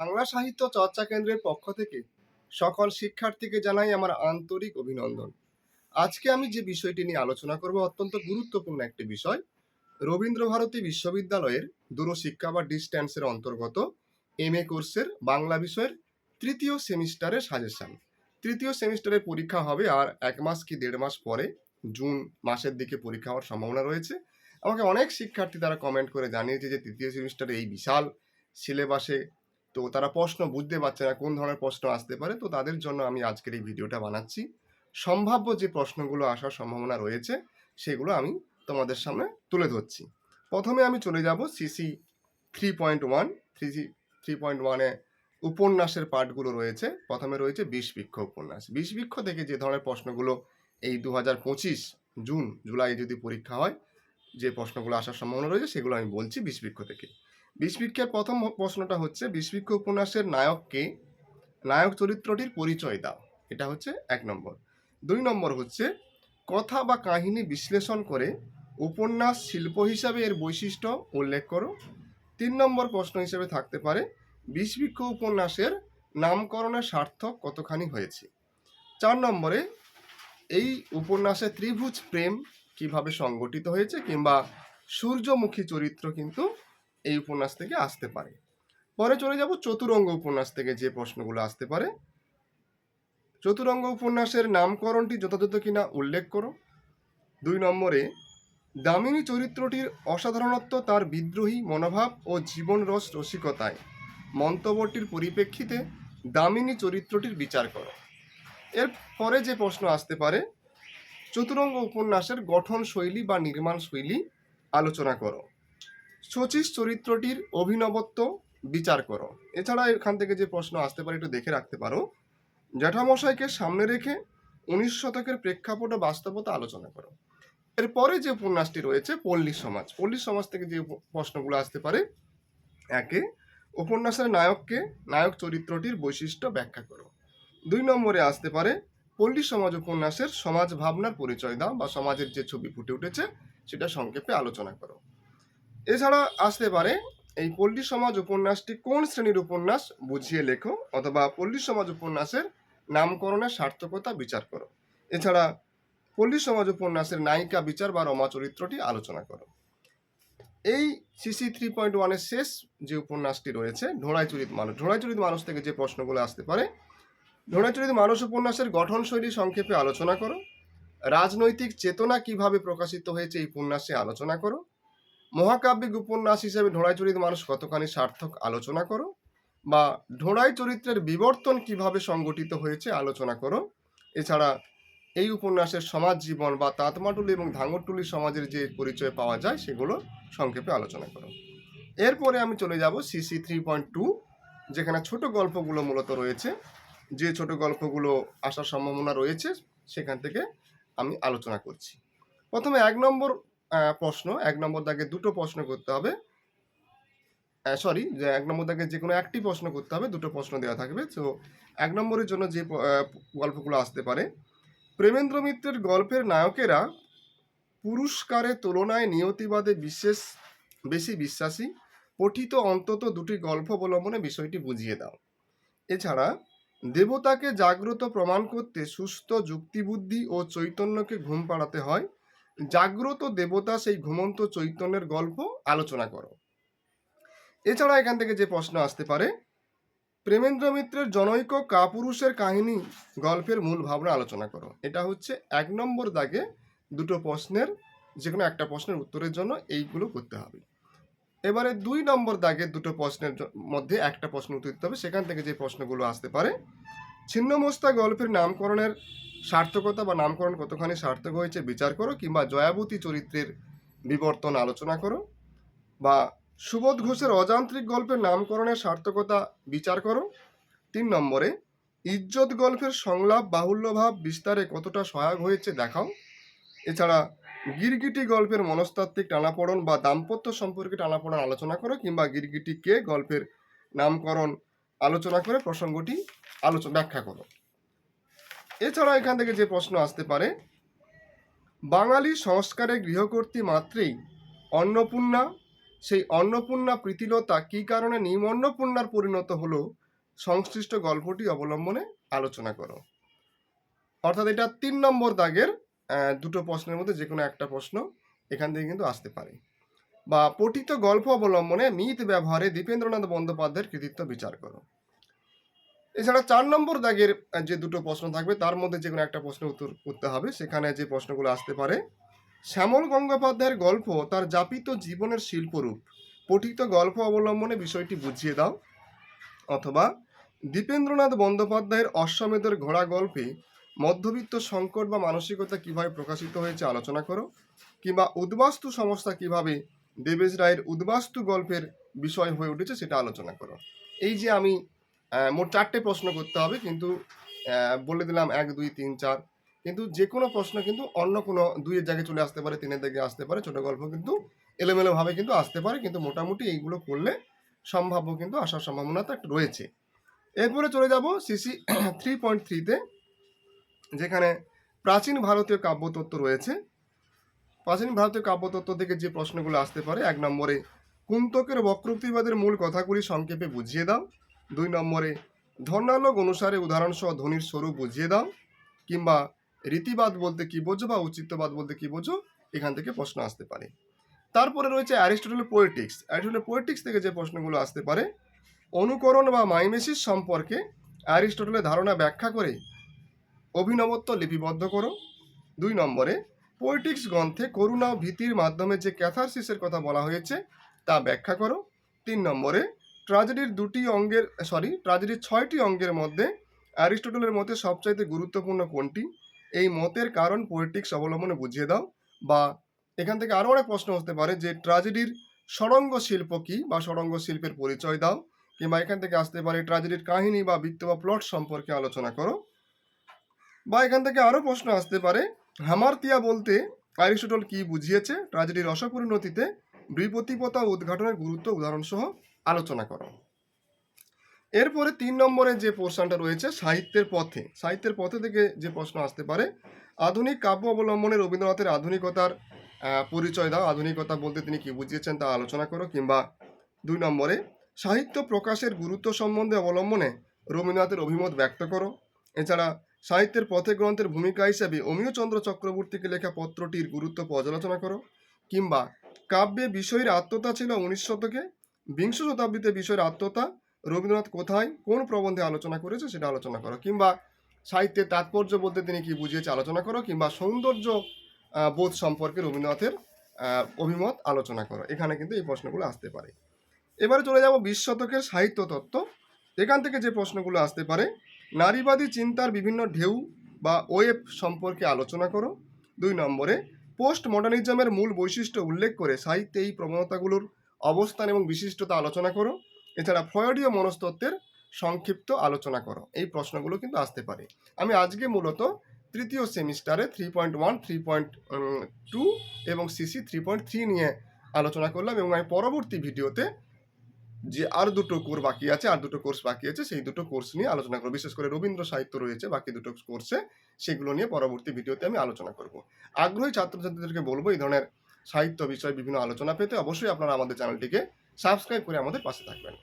বাংলা সাহিত্য চর্চা কেন্দ্রের পক্ষ থেকে সকল শিক্ষার্থীকে জানাই আমার আন্তরিক অভিনন্দন। আজকে আমি যে বিষয়টি নিয়ে আলোচনা করব অত্যন্ত গুরুত্বপূর্ণ একটি বিষয় রবীন্দ্র ভারতী বিশ্ববিদ্যালয়ের দূরশিক্ষা বা ডিস্ট্যান্সের অন্তর্গত এম এ কোর্সের বাংলা বিষয়ের তৃতীয় সেমিস্টারের সাজেশন। তৃতীয় সেমিস্টারের পরীক্ষা হবে আর এক মাস কি দেড় মাস পরে জুন মাসের দিকে পরীক্ষা হওয়ার সম্ভাবনা রয়েছে। আমাকে অনেক শিক্ষার্থী তারা কমেন্ট করে জানিয়েছে যে তৃতীয় সেমিস্টারে এই বিশাল সিলেবাসে তো তারা প্রশ্ন বুঝতে পারছে না কোন ধরনের প্রশ্ন আসতে পারে, তো তাদের জন্য আমি আজকের এই ভিডিওটা বানাচ্ছি। সম্ভাব্য যে প্রশ্নগুলো আসার সম্ভাবনা রয়েছে, সেগুলো আমি তোমাদের সামনে তুলে ধরছি। প্রথমে আমি চলে যাব CC three point one three C three point ওয়ানে উপন্যাসের পাঠগুলো রয়েছে। প্রথমে রয়েছে বিষবৃক্ষ উপন্যাস। বিষবৃক্ষ থেকে যে ধরনের প্রশ্নগুলো এই দু হাজার পঁচিশ জুন, জুলাই যদি পরীক্ষা হয়, যে প্রশ্নগুলো আসার সম্ভাবনা রয়েছে, সেগুলো আমি বলছি বিষবৃক্ষ থেকে। বিষবৃক্ষের প্রথম প্রশ্নটা হচ্ছে বিষবৃক্ষ উপন্যাসের নায়ককে নায়ক চরিত্রটির পরিচয় দাও। এটা হচ্ছে এক নম্বর। দুই নম্বর হচ্ছে, কথা বা কাহিনী বিশ্লেষণ করে উপন্যাস শিল্প হিসাবে এর বৈশিষ্ট্য উল্লেখ করো। তিন নম্বর প্রশ্ন হিসেবে থাকতে পারে বিষবৃক্ষ উপন্যাসের নামকরণের সার্থক কতখানি হয়েছে? চার নম্বরে, এই উপন্যাসে ত্রিভুজ প্রেম কীভাবে সংগঠিত হয়েছে কিংবা সূর্যমুখী চরিত্র কিন্তু এই উপন্যাস থেকে আসতে পারে। পরে চলে যাব চতুরঙ্গ উপন্যাস থেকে যে প্রশ্নগুলো আসতে পারে। চতুরঙ্গ উপন্যাসের নামকরণটি যথাযথ কিনা উল্লেখ করো। দুই নম্বরে, দামিনী চরিত্রটির অসাধারণত্ব তার বিদ্রোহী মনোভাব ও জীবনরস রসিকতায়। মন্তব্যটির পরিপ্রেক্ষিতে দামিনী চরিত্রটির বিচার করো। এর পরে যে প্রশ্ন আসতে পারে, চতুরঙ্গ উপন্যাসের গঠন শৈলী বা নির্মাণ শৈলী আলোচনা করো। শচীশ চরিত্রটির অভিনবত্ব বিচার করো। এছাড়া এখান থেকে যে প্রশ্ন আসতে পারে, একটু দেখে রাখতে পারো। জ্যাঠামশাইকে সামনে রেখে উনিশ শতকের প্রেক্ষাপট ও বাস্তবতা আলোচনা করো। এরপরে যে উপন্যাসটি রয়েছে, পল্লী সমাজ। পল্লী সমাজ থেকে যে প্রশ্নগুলো আসতে পারে, একে উপন্যাসের নায়ককে, নায়ক চরিত্রটির বৈশিষ্ট্য ব্যাখ্যা করো। দুই নম্বরে আসতে পারে, পল্লী সমাজ উপন্যাসের সমাজ ভাবনার পরিচয় দাও বা সমাজের যে ছবি ফুটে উঠেছে, সেটা সংক্ষেপে আলোচনা করো। এছাড়া আসতে পারে এই পল্লী সমাজ উপন্যাসটি কোন শ্রেণির উপন্যাস? বুঝিয়ে লেখো অথবা পল্লী সমাজ উপন্যাসের নামকরণের সার্থকতা বিচার করো। এছাড়া পল্লী সমাজ উপন্যাসের নায়িকা, বিচার বা রমা চরিত্রটি আলোচনা করো। এই সিসি থ্রি পয়েন্ট ওয়ানের শেষ যে উপন্যাসটি রয়েছে, ঢোড়াই চরিত মানুষ, ঢোড়াই চরিত মানুষ থেকে যে প্রশ্নগুলো আসতে পারে, ঢোড়াই চরিত মানুষ উপন্যাসের গঠনশৈলী সংক্ষেপে আলোচনা করো। রাজনৈতিক চেতনা কীভাবে প্রকাশিত হয়েছে এই উপন্যাসে আলোচনা করো। মহাকাব্যিক উপন্যাস হিসেবে ঢোড়াই চরিত মানুষ কতখানি সার্থক আলোচনা করো? বা ঢোড়াই চরিত্রের বিবর্তন কীভাবে সংগঠিত হয়েছে আলোচনা করো? এছাড়া এই উপন্যাসের সমাজ জীবন বা তাঁতমাটুলি এবং ধাঙ্গরটুলি সমাজের যে পরিচয় পাওয়া যায়, সেগুলো সংক্ষেপে আলোচনা করো। এরপরে আমি চলে যাব সিসি থ্রি পয়েন্ট টু, যেখানে ছোট গল্পগুলো মূলত রয়েছে। যে ছোট গল্পগুলো আসার সম্ভাবনা রয়েছে, সেখান থেকে আমি আলোচনা করছি। প্রথমে এক নম্বর প্রশ্ন। এক নম্বর দাগে দুটো প্রশ্ন করতে হবে। সরি এক নম্বর দাগে যে কোনো একটি প্রশ্ন করতে হবে, দুটো প্রশ্ন দেওয়া থাকবে। তো এক নম্বরের জন্য যে গল্পগুলো আসতে পারে, প্রেমেন্দ্র মিত্রের গল্পের নায়কেরা পুরস্কারের তুলনায় নিয়তিবাদে বিশেষ, বেশি বিশ্বাসী, পঠিত অন্তত দুটি গল্প অবলম্বনে বিষয়টি বুঝিয়ে দাও। এছাড়া, দেবতাকে জাগ্রত প্রমাণ করতে সুস্থ যুক্তিবুদ্ধি ও চৈতন্যকে ঘুম পাড়াতে হয়। জাগ্রত দেবতা সেই ঘুমন্ত চৈতন্যের গল্প আলোচনা করো। এছাড়া এখান থেকে যে প্রশ্ন আসতে পারে, প্রেমেন্দ্র মিত্রের জনৈক কাপুরুষের কাহিনী গল্পের মূল ভাবনা আলোচনা করো। এটা হচ্ছে এক নম্বর দাগে দুটো প্রশ্নের যে কোনো একটা প্রশ্নের উত্তরের জন্য এইগুলো করতে হবে। এবারে দুই নম্বর দাগে দুটো প্রশ্নের মধ্যে একটা প্রশ্ন উত্তর দিতে হবে। সেখান থেকে যে প্রশ্নগুলো আসতে পারে, ছিন্নমস্তা গল্পের নামকরণের সার্থকতা বা নামকরণ কতখানি সার্থক হয়েছে বিচার করো কিংবা জয়াবতী চরিত্রের বিবর্তন আলোচনা করো বা সুবোধ ঘোষের অযান্ত্রিক গল্পের নামকরণের সার্থকতা বিচার করো। তিন নম্বরে, ইজ্জত গল্পের সংলাপ, বাহুল্যভাব বিস্তারে কতটা সহায়ক হয়েছে দেখাও। এছাড়া, গিরগিটি গল্পের মনস্তাত্ত্বিক টানাপড়ন বা দাম্পত্য সম্পর্কে টানাপোড়ন আলোচনা করো কিংবা গিরগিটি কে গল্পের নামকরণ আলোচনা করে প্রসঙ্গটি আলোচনা ব্যাখ্যা করো। এছাড়া এখান থেকে যে প্রশ্ন আসতে পারে, বাঙালি সংস্কারে গৃহকর্ত্রী মাত্রেই অন্নপূর্ণা, সেই অন্নপূর্ণা প্রীতিলতা কী কারণে নিম অন্নপূর্ণার পরিণত হলো সংশ্লিষ্ট গল্পটি অবলম্বনে আলোচনা করো। অর্থাৎ এটা তিন নম্বর দাগের দুটো প্রশ্নের মধ্যে যে কোনো একটা প্রশ্ন এখান থেকে কিন্তু আসতে পারে। বা পঠিত গল্প অবলম্বনে মিথ ব্যবহারে দীপেন্দ্রনাথ বন্দ্যোপাধ্যায়ের কৃতিত্ব বিচার করো। এছাড়া চার নম্বর দাগের যে দুটো প্রশ্ন থাকবে, তার মধ্যে যে কোনো একটা প্রশ্ন উত্তর করতে হবে। সেখানে যে প্রশ্নগুলো আসতে পারে, শ্যামল গঙ্গোপাধ্যায়ের গল্প তার যাপিত জীবনের শিল্পরূপ। পঠিত গল্প অবলম্বনে বিষয়টি বুঝিয়ে দাও। অথবা, দীপেন্দ্রনাথ বন্দ্যোপাধ্যায়ের অশ্বমেধের ঘোড়া গল্পে মধ্যবিত্ত সংকট বা মানসিকতা কীভাবে প্রকাশিত হয়েছে আলোচনা করো, কিংবা উদ্বাস্তু সংস্থা কীভাবে দেবেশ রায়ের উদ্বাস্তু গল্পের বিষয় হয়ে উঠেছে সেটা আলোচনা করো। এই যে আমি মোট চারটে প্রশ্ন করতে হবে, কিন্তু বলে দিলাম এক, দুই, তিন, চার। কিন্তু যে কোনো প্রশ্ন কিন্তু অন্য কোনো দুইয়ের জায়গায় চলে আসতে পারে, তিনের দিকে আসতে পারে, ছোট গল্প কিন্তু এলোমেলোভাবে কিন্তু আসতে পারে, কিন্তু মোটামুটি এইগুলো করলে সম্ভাব্য কিন্তু আসার সম্ভাবনা তো একটা রয়েছে। এরপরে চলে যাব সিসি থ্রি পয়েন্ট থ্রিতে যেখানে প্রাচীন ভারতীয় কাব্যতত্ত্ব রয়েছে। প্রাচীন ভারতীয় কাব্যতত্ত্ব থেকে যে প্রশ্নগুলো আসতে পারে, এক নম্বরে, কুন্তকের বক্রোক্তিবাদের মূল কথাগুলি সংক্ষেপে বুঝিয়ে দাও। দুই নম্বরে, ধর্ণালোক অনুসারে উদাহরণসহ ধ্বনির স্বরূপ বুঝিয়ে দাও, কিংবা রীতিবাদ বলতে কি বোঝো বা উচিতবাদ বলতে কি বোঝো, এখান থেকে প্রশ্ন আসতে পারে। তারপরে রয়েছে অ্যারিস্টটলের পোয়েটিক্স অ্যারিস্টটলের পোয়েটিক্স থেকে যে প্রশ্নগুলো আসতে পারে, অনুকরণ বা মাইমেসিস সম্পর্কে অ্যারিস্টটলের ধারণা ব্যাখ্যা করে অভিনবত্ব লিপিবদ্ধ করো। দুই নম্বরে পোয়েটিক্স গ্রন্থে করুণা ভীতির মাধ্যমে যে ক্যাথারসিসের কথা বলা হয়েছে, তা ব্যাখ্যা করো। তিন নম্বরে ট্রাজেডির দুটি অঙ্গের সরি ট্রাজেডির ছয়টি অঙ্গের মধ্যে অ্যারিস্টটলের মতে সবচাইতে গুরুত্বপূর্ণ কোনটি? এই মতের কারণ পোয়েটিক্স অবলম্বনে বুঝিয়ে দাও। বা এখান থেকে আরও অনেক প্রশ্ন হতে পারে যে ট্রাজেডির সরঙ্গ শিল্প কী বা সরঙ্গ শিল্পের পরিচয় দাও। কিংবা এখান থেকে আসতে পারে ট্রাজেডির কাহিনী বা বৃত্ত বা প্লট সম্পর্কে আলোচনা করো। বা এখান থেকে আরও প্রশ্ন আসতে পারে, হামারতিয়া বলতে অ্যারিস্টটল কি বুঝিয়েছে? ট্রাজেডির রসপরিণতিতে বৃপতিপতা উদ্ঘাটনের গুরুত্ব উদাহরণসহ আলোচনা করো। এরপরে তিন নম্বরে যে পোর্শনটা রয়েছে, সাহিত্যের পথে সাহিত্যের পথে থেকে যে প্রশ্ন আসতে পারে, আধুনিক কাব্য অবলম্বনে রবীন্দ্রনাথের আধুনিকতার পরিচয় দাও। আধুনিকতা বলতে তিনি কি বুঝিয়েছেন তা আলোচনা করো, কিংবা দুই নম্বরে, সাহিত্য প্রকাশের গুরুত্ব সম্বন্ধে অবলম্বনে রবীন্দ্রনাথের অভিমত ব্যক্ত করো। এছাড়া, সাহিত্যের পথে গ্রন্থের ভূমিকা হিসেবে অমিয়চন্দ্র চক্রবর্তীকে লেখা পত্রটির গুরুত্ব পর্যালোচনা করো, কিংবা কাব্যে বিষয়ের আত্মতা ছিল উনিশ শতকে বিংশ শতাব্দীতে বিষয়ের আত্মতা রবীন্দ্রনাথ কোথায়, কোন প্রবন্ধে আলোচনা করেছে সেটা আলোচনা করো, কিংবা সাহিত্যের তাৎপর্য বলতে তিনি কি বুঝিয়েছে আলোচনা করো, কিংবা সৌন্দর্য বোধ সম্পর্কে রবীন্দ্রনাথের অভিমত আলোচনা করো, এখানে কিন্তু এই প্রশ্নগুলো আসতে পারে। এবারে চলে যাব বিশ শতকের সাহিত্য তত্ত্ব। এখান থেকে যে প্রশ্নগুলো আসতে পারে, নারীবাদী চিন্তার বিভিন্ন ঢেউ বা ওয়েব সম্পর্কে আলোচনা করো। দুই নম্বরে পোস্ট মডার্নিজমের মূল বৈশিষ্ট্য উল্লেখ করে সাহিত্যে এই প্রবণতাগুলোর অবস্থান এবং বিশিষ্টতা আলোচনা করো। এছাড়া ফ্রয়েডীয় মনস্তত্ত্বের সংক্ষিপ্ত আলোচনা করো। এই প্রশ্নগুলো কিন্তু আসতে পারে। আমি আজকে মূলত তৃতীয় সেমিস্টারে three point one three point two এবং সিসি থ্রি পয়েন্ট থ্রি নিয়ে আলোচনা করলাম এবং আমি পরবর্তী ভিডিওতে যে আর দুটো কোর্স বাকি আছে, আর দুটো কোর্স বাকি আছে, সেই দুটো কোর্স নিয়ে আলোচনা করব। বিশেষ করে রবীন্দ্র সাহিত্য রয়েছে, বাকি দুটো কোর্সে সেগুলো নিয়ে পরবর্তী ভিডিওতে আমি আলোচনা করব। আগ্রহী ছাত্রছাত্রীদেরকে বলব, এই ধরনের সাহিত্য বিষয়ে বিভিন্ন আলোচনা পেতে অবশ্যই আপনারা আমাদের চ্যানেলটিকে সাবস্ক্রাইব করে আমাদের পাশে থাকবেন।